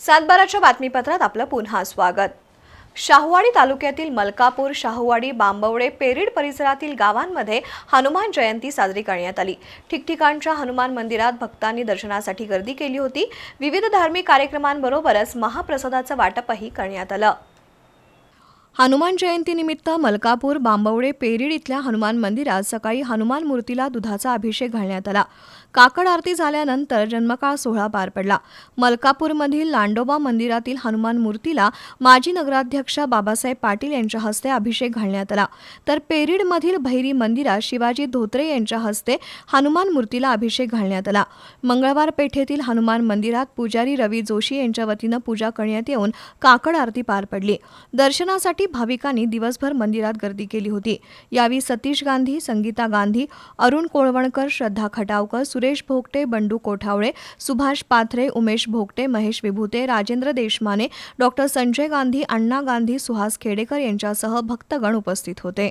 सातबाराच्या बातमीपत्रात आपलं पुन्हा स्वागत. शाहूवाडी तालुक्यातील मलकापूर शाहूवाडी बांबवडे पेरीड परिसरातील गावांमध्ये हनुमान जयंती साजरी करण्यात आली. ठिकठिकाणच्या हनुमान मंदिरात भक्तांनी दर्शनासाठी गर्दी केली होती. विविध धार्मिक कार्यक्रमांबरोबरच महाप्रसादाचं वाटपही करण्यात आलं. हनुमान जयंतीनिमित्त मलकापूर बांबवडे पेरीड इथल्या हनुमान मंदिरात सकाळी हनुमान मूर्तीला दुधाचा अभिषेक घालण्यात आला. काकड आरती झाल्यानंतर जन्मकाळ सोहळा पार पडला. मलकापूरमधील लांडोबा मंदिरातील हनुमान मूर्तीला माजी नगराध्यक्ष बाबासाहेब पाटील यांच्या हस्ते अभिषेक घालण्यात आला. तर पेरीडमधील भैरी मंदिरात शिवाजी धोत्रे यांच्या हस्ते हनुमान मूर्तीला अभिषेक घालण्यात आला. मंगळवार पेठेतील हनुमान मंदिरात पुजारी रवी जोशी यांच्या वतीनं पूजा करण्यात येऊन काकड आरती पार पडली. दर्शनासाठी भाविकांनी दिवसभर मंदिरात गर्दी केली होती. यावेळी सतीश गांधी संगीता गांधी अरुण कोळवणकर श्रद्धा खटावकर सुरेश भोगटे बंडू कोठावळे सुभाष पाथरे उमेश भोगटे महेश विभूते राजेंद्र देशमाने डॉक्टर संजय गांधी अण्णा गांधी सुहास खेडेकर यांच्यासह भक्तगण उपस्थित होते.